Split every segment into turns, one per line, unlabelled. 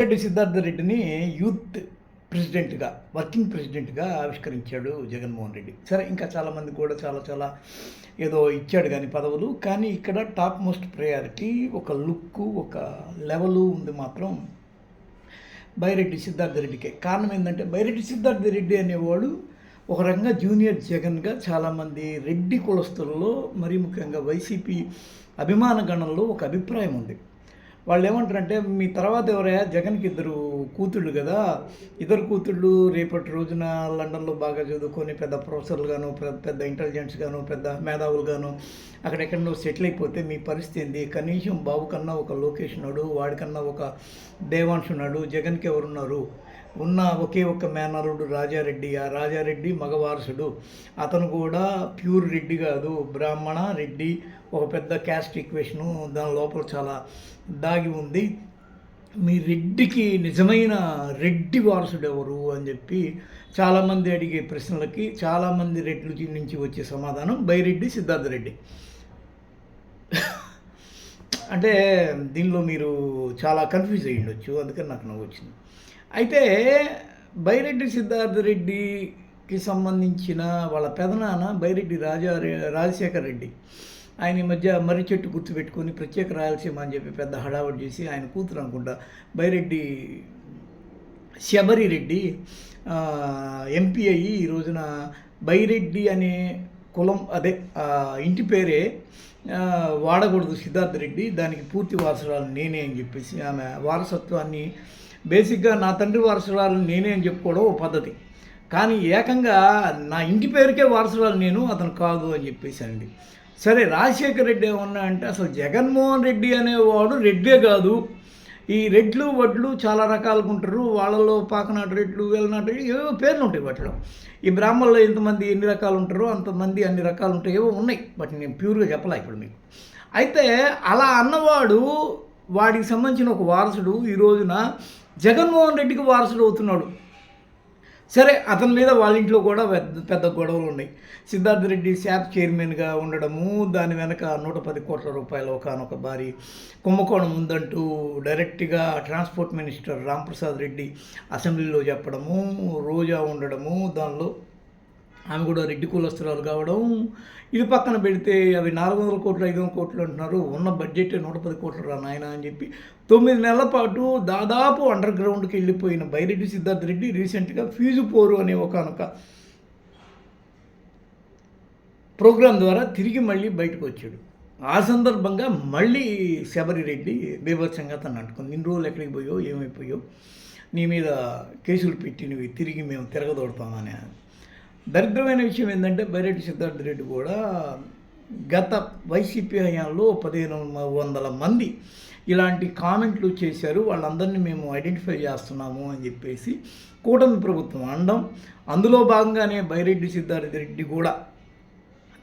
రెడ్డి సిద్ధార్థ రెడ్డిని యూత్ ప్రెసిడెంట్గా వర్కింగ్ ప్రెసిడెంట్గా ఆవిష్కరించాడు జగన్మోహన్ రెడ్డి. సరే ఇంకా చాలామంది కూడా చాలా చాలా ఏదో ఇచ్చాడు కానీ పదవులు కానీ ఇక్కడ టాప్ మోస్ట్ ప్రయారిటీ ఒక లుక్ ఒక లెవెలు ఉంది మాత్రం బైరెడ్డి సిద్ధార్థ రెడ్డికే. కారణం ఏంటంటే బైరెడ్డి సిద్ధార్థ రెడ్డి అనేవాడు ఒక రకంగా జూనియర్ జగన్గా చాలామంది రెడ్డి కులస్తులలో మరీ ముఖ్యంగా వైసీపీ అభిమాన గణంలో ఒక అభిప్రాయం ఉంది. వాళ్ళు ఏమంటారంటే మీ తర్వాత ఎవరయ్యా? జగన్కి ఇద్దరు కూతుళ్ళు కదా. ఇద్దరు కూతుళ్ళు రేపటి రోజున లండన్లో బాగా చదువుకొని పెద్ద ప్రొఫెసర్లు గాను పెద్ద పెద్ద ఇంటెలిజెన్స్ గాను పెద్ద మేధావులు గాను అక్కడెక్కడో సెటిల్ అయిపోతే మీ పరిస్థితి ఏంది? కనీసం బాబు కన్నా ఒక లోకేష్ ఉన్నాడు వాడికన్నా ఒక దేవాంశ్ ఉన్నాడు జగన్కి ఎవరున్నారు? ఉన్న ఒకే ఒక్క మేనరుడు రాజారెడ్డి. ఆ రాజారెడ్డి మగవారసుడు. అతను కూడా ప్యూర్ రెడ్డి కాదు బ్రాహ్మణ రెడ్డి. ఒక పెద్ద క్యాస్ట్ ఈక్వేషను దాని లోపల చాలా దాగి ఉంది. మీ రెడ్డికి నిజమైన రెడ్డి వారసుడు ఎవరు అని చెప్పి చాలామంది అడిగే ప్రశ్నలకి చాలామంది రెడ్లు నుంచి వచ్చే సమాధానం బైరెడ్డి సిద్ధార్థ రెడ్డి. అంటే దీనిలో మీరు చాలా కన్ఫ్యూజ్ అయ్యి ఉండొచ్చు అందుకని నాకు నవ్వు వచ్చింది. అయితే బైరెడ్డి సిద్ధార్థ రెడ్డికి సంబంధించిన వాళ్ళ పెదనాన్న బైరెడ్డి రాజా రాజశేఖర్ రెడ్డి. ఆయన ఈ మధ్య మర్రి చెట్టు గుర్తుపెట్టుకొని ప్రత్యేక రాయలసీమ అని చెప్పి పెద్ద హడావుడి చేసి ఆయన కూతురు అనుకుంటా బైరెడ్డి శబరి రెడ్డి ఎంపీ అయ్యి ఈ రోజున బైరెడ్డి అనే కులం అదే ఇంటి పేరే వాడకూడదు సిద్ధార్థ రెడ్డి దానికి పూర్తి వారసురాలు నేనే అని చెప్పేసి ఆమె వారసత్వాన్ని బేసిక్గా నా తండ్రి వారసురాలు నేనే అని చెప్పుకోవడం ఓ పద్ధతి. కానీ ఏకంగా నా ఇంటి పేరుకే వారసురాలు నేను అతను కాదు అని చెప్పేసి సరే రాజశేఖర్ రెడ్డి ఏమన్నా అంటే అసలు జగన్మోహన్ రెడ్డి అనేవాడు రెడ్డే కాదు. ఈ రెడ్లు వడ్లు చాలా రకాలుగా ఉంటారు. వాళ్ళలో పాకనాటు రెడ్లు వెళ్ళనాటు ఏవో పేర్లు ఉంటాయి వాటిలో. ఈ బ్రాహ్మణుల్లో ఎంతమంది ఎన్ని రకాలు ఉంటారో అంతమంది అన్ని రకాలు ఉంటాయి ఏవో ఉన్నాయి. బట్ నేను ప్యూర్గా చెప్పలే ఇప్పుడు మీకు. అయితే అలా అన్నవాడు వాడికి సంబంధించిన ఒక వారసుడు ఈ రోజున జగన్మోహన్ రెడ్డికి వారసుడు అవుతున్నాడు. సరే అతని మీద వాళ్ళ ఇంట్లో కూడా పెద్ద పెద్ద గొడవలు ఉన్నాయి. సిద్ధార్థ రెడ్డి శాప్ చైర్మన్గా ఉండడము దాని వెనక నూట పది కోట్ల రూపాయల ఒకనొక భారీ కుంభకోణం ఉందంటూ డైరెక్ట్గా ట్రాన్స్పోర్ట్ మినిస్టర్ రాంప్రసాద్ రెడ్డి అసెంబ్లీలో చెప్పడము రోజా ఉండడము దానిలో ఆమె కూడా రెడ్డి కులస్తురాలు కావడం. ఇది పక్కన పెడితే అవి నాలుగు వందల కోట్లు ఐదు వందల కోట్లు అంటున్నారు. ఉన్న బడ్జెట్ నూట పది కోట్లు రా నాయన అని చెప్పి తొమ్మిది నెలల పాటు దాదాపు అండర్ గ్రౌండ్కి వెళ్ళిపోయిన బైరెడ్డి సిద్ధార్థ రెడ్డి రీసెంట్గా ఫీజు పోరు అనే ఒకనొక ప్రోగ్రాం ద్వారా తిరిగి మళ్ళీ బయటకు వచ్చాడు. ఆ సందర్భంగా మళ్ళీ శబరి రెడ్డి బీభత్సంగా తను అంటుకుంది. ఇన్ని రోజులు ఎక్కడికి పోయో ఏమైపోయో నీ మీద కేసులు పెట్టినవి తిరిగి మేము తిరగదోడతామని. దరిద్రమైన విషయం ఏంటంటే బైరెడ్డి సిద్ధార్థ రెడ్డి కూడా గత వైసీపీ హయాంలో పదిహేను వందల మంది ఇలాంటి కామెంట్లు చేశారు. వాళ్ళందరినీ మేము ఐడెంటిఫై చేస్తున్నాము అని చెప్పేసి కూటమి ప్రభుత్వం అనడం అందులో భాగంగానే బైరెడ్డి సిద్ధార్థ రెడ్డి కూడా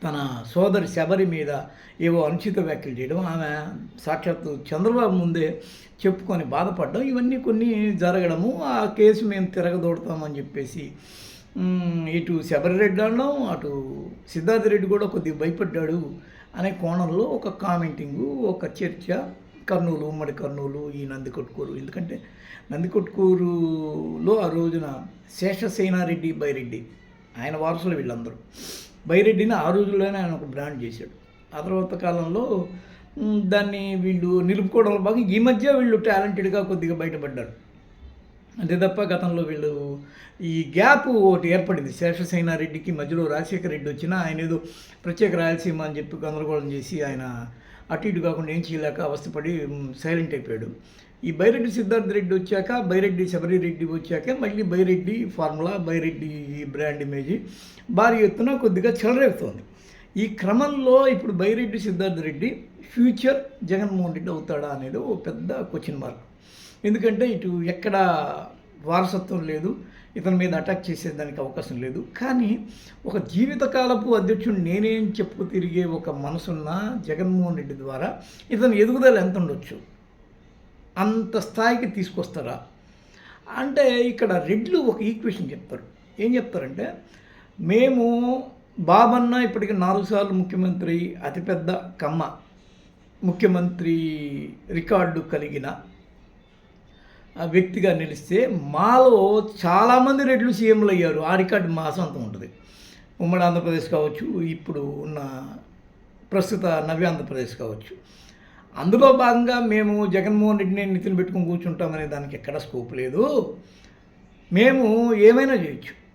తన సోదరి శబరి మీద ఏవో అనుచిత వ్యాఖ్యలు చేయడం ఆమె సాక్షాత్తు చంద్రబాబు ముందే చెప్పుకొని బాధపడడం ఇవన్నీ కొన్ని జరగడము ఆ కేసు మేము తిరగదోడతామని చెప్పేసి ఇటు శబరిరెడ్డి అనడం అటు సిద్ధార్థ రెడ్డి కూడా కొద్దిగా భయపడ్డాడు అనే కోణంలో ఒక కామెంటింగు ఒక చర్చ. కర్నూలు ఉమ్మడి కర్నూలు ఈ నందికొట్కూరు. ఎందుకంటే నందికొట్కూరులో ఆ రోజున శేషసేనారెడ్డి బైరెడ్డి ఆయన వారసులు వీళ్ళందరూ. బైరెడ్డిని ఆ రోజుల్లోనే ఆయన ఒక బ్రాండ్ చేశాడు. ఆ తర్వాత కాలంలో దాన్ని వీళ్ళు నిలుపుకోవడంలో భాగంగా ఈ మధ్య వీళ్ళు టాలెంటెడ్గా కొద్దిగా బయటపడ్డారు. అంతే తప్ప గతంలో వీళ్ళు ఈ గ్యాప్ ఒకటి ఏర్పడింది. శేషసేనారెడ్డికి మధ్యలో రాజశేఖర రెడ్డి వచ్చినా ఆయన ఏదో ప్రత్యేక రాయలసీమ అని చెప్పి గందరగోళం చేసి ఆయన అటు ఇటు కాకుండా ఏం చేయలేక అవస్థపడి సైలెంట్ అయిపోయాడు. ఈ బైరెడ్డి సిద్ధార్థ రెడ్డి వచ్చాక బైరెడ్డి శబరి రెడ్డి వచ్చాక మళ్ళీ Byreddy formula Byreddy brand image భారీ ఎత్తున కొద్దిగా చెలరేగుతోంది. ఈ క్రమంలో ఇప్పుడు బైరెడ్డి సిద్ధార్థ రెడ్డి ఫ్యూచర్ జగన్మోహన్ రెడ్డి అవుతాడా అనేది ఓ పెద్ద క్వశ్చన్ మార్క్ ఎందుకంటే ఇటు ఎక్కడ వారసత్వం లేదు ఇతని మీద అటాక్ చేసేదానికి అవకాశం లేదు. కానీ ఒక జీవితకాలపు అధ్యక్షుడు నేనేం చెప్పు తిరిగే ఒక మనసున్న జగన్మోహన్ రెడ్డి ద్వారా ఇతని ఎదుగుదల ఎంత ఉండొచ్చు? అంత స్థాయికి తీసుకొస్తారా? అంటే ఇక్కడ రెడ్లు ఒక ఈక్వేషన్ చెప్తారు. ఏం చెప్తారంటే మేము బాబన్న ఇప్పటికి నాలుగు సార్లు ముఖ్యమంత్రి అతిపెద్ద కమ్మ ముఖ్యమంత్రి రికార్డు కలిగిన వ్యక్తిగా నిలిస్తే మాలో చాలామంది రెడ్లు సీఎంలు అయ్యారు. ఆ రికార్డు మా సొంతం ఉంటుంది. ఉమ్మడి ఆంధ్రప్రదేశ్ కావచ్చు ఇప్పుడు ఉన్న ప్రస్తుత నవ్య ఆంధ్రప్రదేశ్ కావచ్చు. అందులో భాగంగా మేము జగన్మోహన్ రెడ్డిని నితిన్ పెట్టుకుని కూర్చుంటామనే దానికి ఎక్కడ స్కోప్ లేదు. మేము ఏమైనా చేయొచ్చు.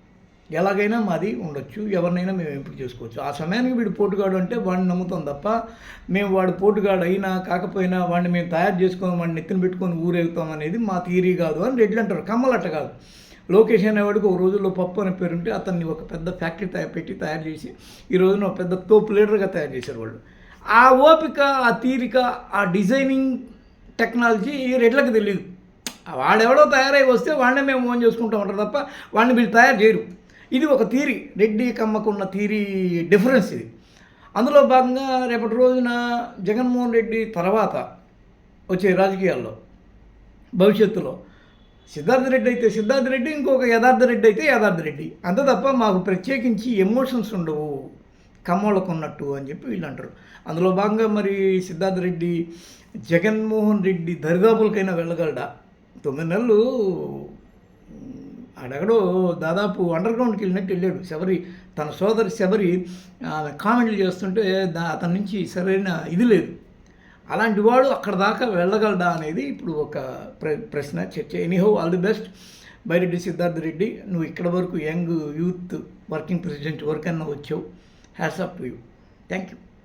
ఎలాగైనా మాది ఉండొచ్చు ఎవరినైనా మేము ఎంపిక చేసుకోవచ్చు. ఆ సమయానికి వీడు పోటుగాడు అంటే వాడిని నమ్ముతాం తప్ప మేము వాడు పోటుగాడు అయినా కాకపోయినా వాడిని మేము తయారు చేసుకొని వాడిని నెత్తిన పెట్టుకొని ఊరేగుతాం అనేది మా థియరీ కాదు అని రెడ్లు అంటారు. కమ్మలట్ట కాదు. లోకేష్ అనేవాడికి ఒక రోజుల్లో పప్పు అనే పేరుంటే అతన్ని ఒక పెద్ద ఫ్యాక్టరీ తయారు పెట్టి తయారు చేసి ఈ రోజున ఒక పెద్ద తోపు లీడర్గా తయారు చేశారు వాళ్ళు ఆ ఓపిక ఆ తీరిక ఆ డిజైనింగ్ టెక్నాలజీ ఈ రెడ్లకు తెలియదు వాడెవడో తయారై వస్తే వాడినే మేము ఓన్ చేసుకుంటూ ఉంటారు తప్ప వాడిని వీళ్ళు తయారు చేయరు. ఇది ఒక థీరీ రెడ్డి కమ్మకున్న థీరీ డిఫరెన్స్ ఇది. అందులో భాగంగా రేపటి రోజున జగన్మోహన్ రెడ్డి తర్వాత వచ్చే రాజకీయాల్లో భవిష్యత్తులో సిద్ధార్థ రెడ్డి అయితే సిద్ధార్థ రెడ్డి ఇంకొక యథార్థ రెడ్డి అయితే యథార్థ రెడ్డి. అంతే తప్ప మాకు ప్రత్యేకించి ఎమోషన్స్ ఉండవు. కమ్మోళ్ళకు ఉన్నట్టు అని చెప్పి వీళ్ళు అంటారు. అందులో భాగంగా మరి సిద్ధార్థ రెడ్డి జగన్మోహన్ రెడ్డి దరిదాపులకైనా వెళ్ళగలడా? తొమ్మిది నెలలు ఆడెక్కడో దాదాపు అండర్ గ్రౌండ్కి వెళ్ళినట్టు వెళ్ళాడు. శబరి తన సోదరి శబరి కామెంట్లు చేస్తుంటే దా అతని నుంచి సరైన ఇది లేదు. అలాంటి వాడు అక్కడ దాకా వెళ్ళగలడా అనేది ఇప్పుడు ఒక ప్ర ప్రశ్న చర్చ. Anyhow all the best Byreddy Siddhartha Reddy నువ్వు ఇక్కడ వరకు యంగ్ యూత్ వర్కింగ్ ప్రెసిడెంట్ వరకు అన్న వచ్చావు. Hats off to you thank you